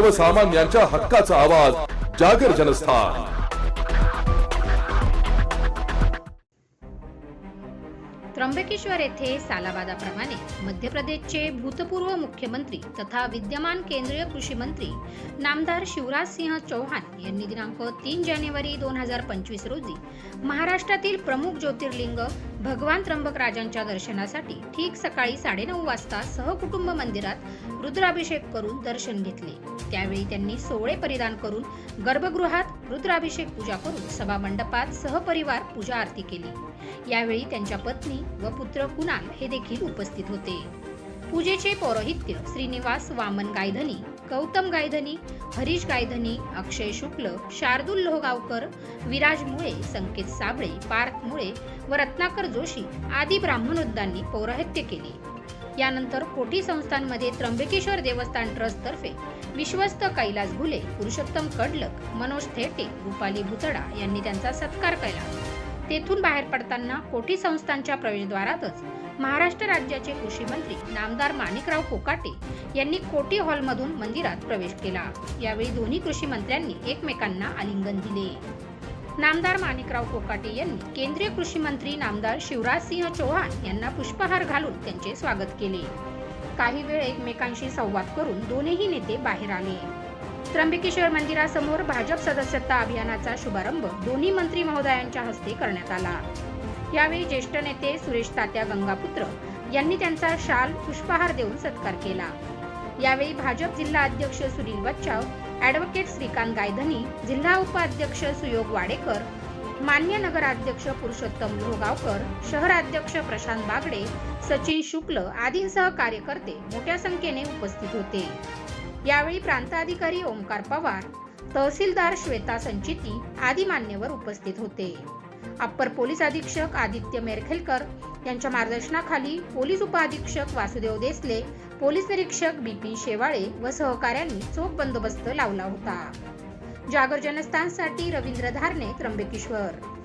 सर्वसामान्यांच्या हक्काचा आवाज जागर जनस्थान. त्र्यंबकेश्वर येथे सालाबादाप्रमाणे मध्य प्रदेशचे भूतपूर्व मुख्यमंत्री तथा विद्यमान केंद्रीय कृषी मंत्री नामदार शिवराज सिंह चौहान यांनी दिनांक तीन जानेवारी दोन हजार पंचवीस रोजी महाराष्ट्रातील प्रमुख ज्योतिर्लिंग भगवान त्र्यंबक राजांच्या दर्शनासाठी ठीक सकाळी साडेनऊ वाजता सहकुटुंब मंदिरात रुद्राभिषेक करून दर्शन घेतले. त्यावेळी त्यांनी सोहळे परिधान करून गर्भगृहात रुद्राभिषेक पूजा करून सभामंडपात सहपरिवार पूजा आरती केली. यावेळी त्यांच्या पत्नी व पुत्र कुणाल हे देखील उपस्थित होते. पूजेचे पौरोहित्य श्रीनिवास वामन गायधनी गौतम गायधनी हरीश गायधनी अक्षय शुक्ल शार्दूल लोहगावकर विराज मुळे संकेत साबळे पार्थ मुळे व रत्नाकर जोशी आदी ब्राह्मणोद्दांनी पौरोहित्य केले. यानंतर कोठी संस्थांमध्ये त्र्यंबकेश्वर देवस्थान ट्रस्टतर्फे विश्वस्त कैलास घुले पुरुषोत्तम कडलक मनोज थेटे रुपाली भुतडा यांनी त्यांचा सत्कार केला. तेथून बाहेर पडताना कोठी संस्थांच्या प्रवेशद्वारातच महाराष्ट्र राज्याचे कृषी मंत्री नामदार माणिकराव कोकाटे यांनी कोटी हॉलमधून मंदिरात प्रवेश केला. यावेळी दोन्ही कृषी मंत्र्यांनी एकमेकांना आलिंगन दिले. नामदार माणिकराव कोकाटे यांनी केंद्रीय कृषी मंत्री नामदार शिवराज सिंह चौहान यांना पुष्पहार घालून त्यांचे स्वागत केले. काही वेळ एकमेकांशी संवाद करून दोन्ही नेते बाहेर आले. त्र्यंबकेश्वर मंदिरासमोर भाजप सदस्यता अभियानाचा शुभारंभ दोन्ही मंत्री महोदयांच्या हस्ते करण्यात आला. यावेळी ज्येष्ठ नेते सुरेश तात्या गंगापुत्र यांनी त्यांचा शाल पुष्पहार देऊन सत्कार केला. यावेळी भाजप जिल्हा अध्यक्ष सुनील बच्चाव ॲडव्होकेट श्रीकांत गायधनी जिल्हा उपाध्यक्ष सुयोग वाडेकर मान्य नगराध्यक्ष पुरुषोत्तम लोहगावकर शहराध्यक्ष प्रशांत बागडे सचिन शुक्ल आदींसह कार्यकर्ते मोठ्या संख्येने उपस्थित होते. यावेळी प्रांताधिकारी ओंकार पवार तहसीलदार श्वेता संचिती आदी मान्यवर उपस्थित होते. अप्पर पोलीस अधीक्षक आदित्य मेरखेलकर यांच्या मार्गदर्शनाखाली पोलीस उपअधीक्षक वासुदेव देसले पोलीस निरीक्षक बिपिन शेवाळे व सहकाऱ्यांनी चोख बंदोबस्त लावला होता. जागर जनस्थानसाठी रवींद्र धारणे त्र्यंबकेश्वर.